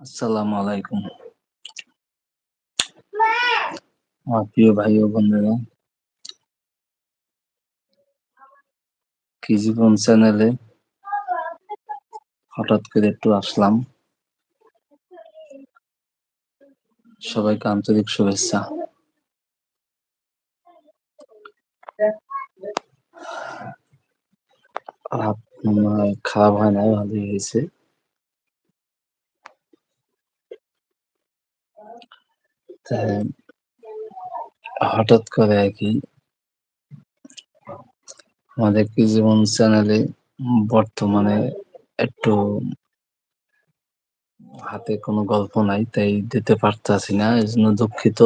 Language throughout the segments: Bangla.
আসসালামু আলাইকুম। আমার প্রিয় ভাই ও বন্ধুরা কি জীবন চ্যানেলে হঠাৎ করে একটু আসলাম। সবাইকে আন্তরিক শুভেচ্ছা। খারাপ হয় নাই, ভালোই হয়েছে। হঠাৎ করে আর কি আমাদের জীবন চ্যানেলে বর্তমানে একটু হাতে কোনো গল্প নাই, তাই দিতে পারতাছি না এই জন্য দুঃখিত।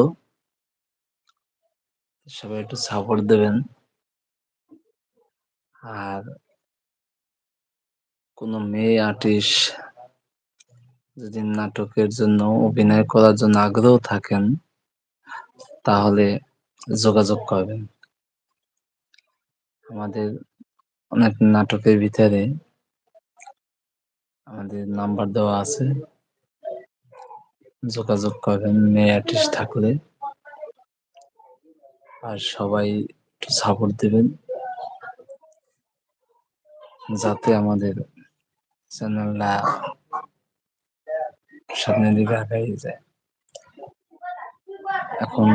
সবাই একটু সাপোর্ট দেবেন। আর কোনো মেয়ে আর্টিস্ট যদি নাটকের জন্য অভিনয় করার জন্য আগ্রহ থাকেন, তাহলে যোগাযোগ করবেন। আমাদের অনেক নাটকের ভিতরে আমাদের নাম্বার দেওয়া আছে। যোগাযোগ করবেন, মেয়ে আর্টিস্ট থাকলে। আর সবাই একটু সাপোর্ট দেবেন। যাতে আমাদের চ্যানেলটা সামনের দিকে আগাই যায়। এখন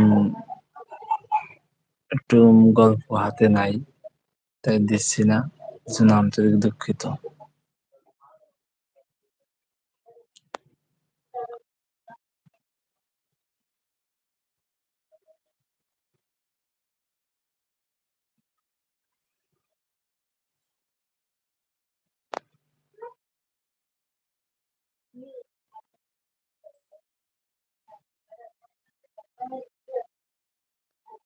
একটু গল্প হাতে নাই, তাই দিচ্ছি না। জন্য আন্তরিক দুঃখিত।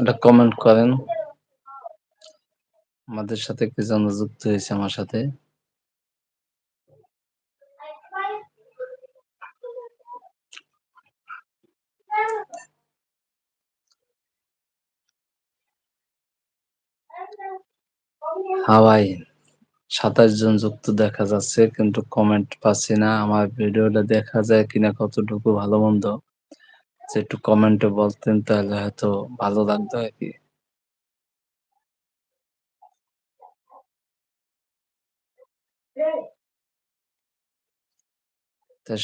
এটা কমেন্ট করেন। আমাদের সাথে কি জন যুক্ত হয়েছে আমার সাথে। হাওয়াই সাতাশ জন যুক্ত দেখা যাচ্ছে, কিন্তু কমেন্ট পাচ্ছি না। আমার ভিডিওটা দেখা যায় কিনা কতটুকু ভালো মন্দ। একটু কমেন্টে বলতেন, তাহলে হয়তো ভালো লাগতো আর কি।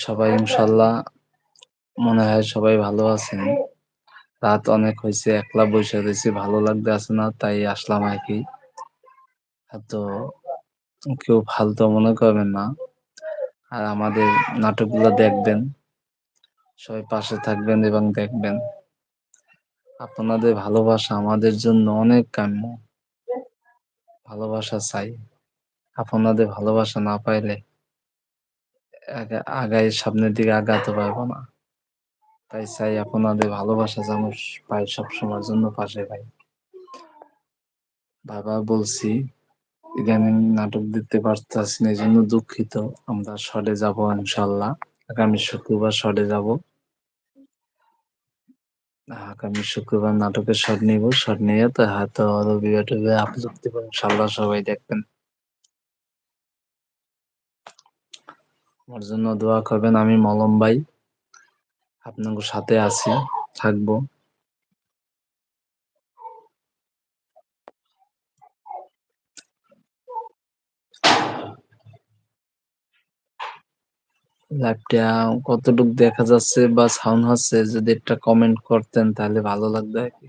সবাই ইনশাল্লাহ, মনে হয় সবাই ভালো আছেন। রাত অনেক হয়েছে, একলা বসে রয়েছি, ভালো লাগতে আছে না, তাই আসলাম আর কি। তো কেউ ফালতু মনে করবেন না। আর আমাদের নাটকগুলো দেখবেন। সবাই পাশে থাকবেন এবং দেখবেন। আপনাদের ভালোবাসা আমাদের জন্য অনেক কাম্য। ভালোবাসা চাই। আপনাদের ভালোবাসা না পাইলে আগা- আগায় সামনের দিকে আগাতে পারব না। তাই চাই আপনাদের ভালোবাসা যেন পাই সবসময়ের জন্য পাশে পাই। বাবা বলছি, ইদানিং নাটক দিতে পারতেছি না এই জন্য দুঃখিত। আমরা শর্টে যাব ইনশাল্লাহ। আগামী শুক্রবার শর্টে যাব। আগামী শুক্রবার নাটকের শট নিব। শট নিয়ে তো হয়তো টবিবার আপলোড দিব ইনশাল্লাহ সবাই দেখবেন। আমার জন্য দোয়া করবেন, আমি মলম ভাই। আপনাদের সাথে আছি, থাকব। লাইভটা কতটুক দেখা যাচ্ছে বা সাউন্ড হচ্ছে, যদি একটা কমেন্ট করতেন তাহলে ভালো লাগতো আরকি।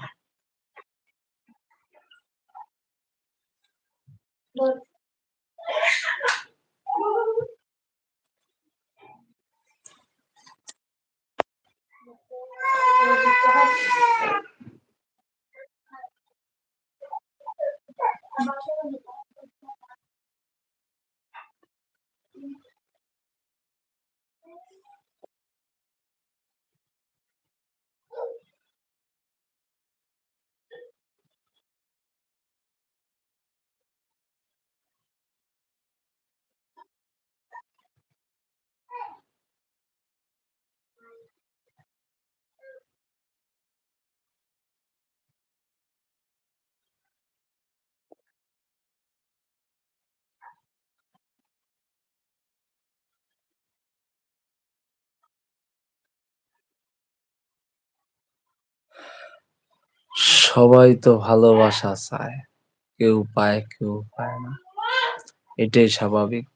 সবাই তো ভালোবাসা চায়। কেউ পায়, কেউ পায় না। এটাই স্বাভাবিক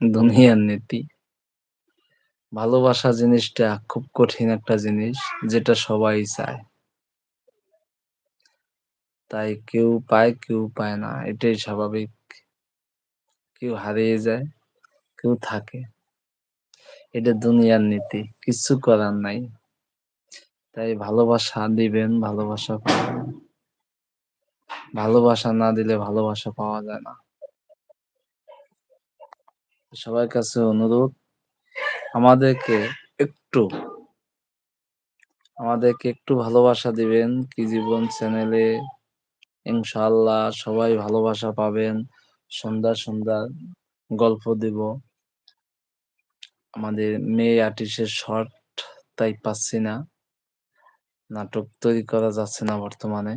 দুনিয়ার নীতি। ভালোবাসা জিনিসটা খুব কঠিন একটা জিনিস যেটা সবাই চায়। তাই কেউ পায়, কেউ পায় না। এটাই স্বাভাবিক। কেউ হারিয়ে যায়, কেউ থাকে। এটা দুনিয়ার নীতি। কিচ্ছু করার নাই। তাই ভালোবাসা দিবেন, ভালোবাসা। ভালোবাসা না দিলে ভালোবাসা পাওয়া যায় না। সবার কাছে অনুরোধ আমাদেরকে একটু আমাদেরকে একটু ভালোবাসা দিবেন কি জীবন চ্যানেলে ইনশাল্লাহ সবাই ভালোবাসা পাবেন সুন্দর সুন্দর গল্প দিব আমাদের মেয়ে আর্টিস্টের শর্ট তাই পাচ্ছি না নাটক তৈরি করা যাচ্ছে না বর্তমানে।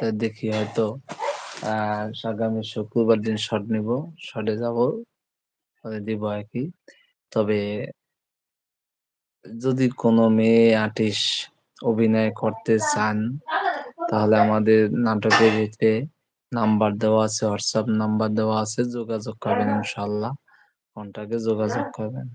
তাই দেখি হয়তো, আহ, আগামী শুক্রবার দিন শর্ট নিব। শর্টে যাব দিব আর কি। তবে যদি কোনো মেয়ে আর্টিস্ট অভিনয় করতে চান, তাহলে আমাদের নাটকের ভিতরে নাম্বার দেওয়া আছে হোয়াটসঅ্যাপ নাম্বার দেওয়া আছে, যোগাযোগ করবেন ইনশাল্লাহ। কন্টাক্টে যোগাযোগ করবেন।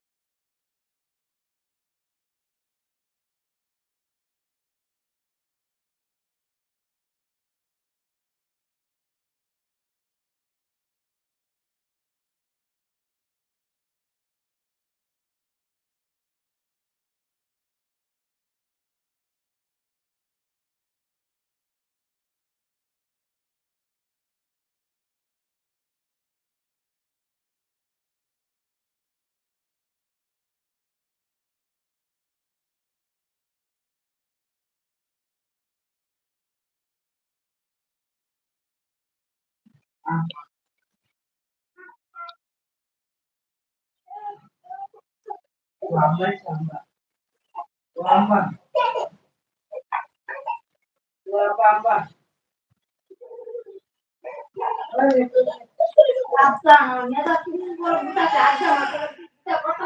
lambai sambat lamban lambang Lapsang, nyata kita kalau kita ada, kalau kita kota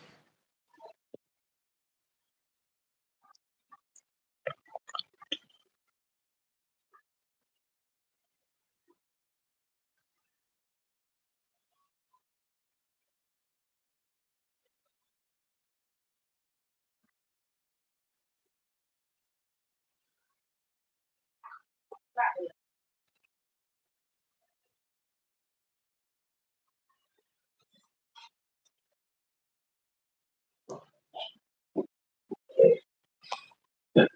that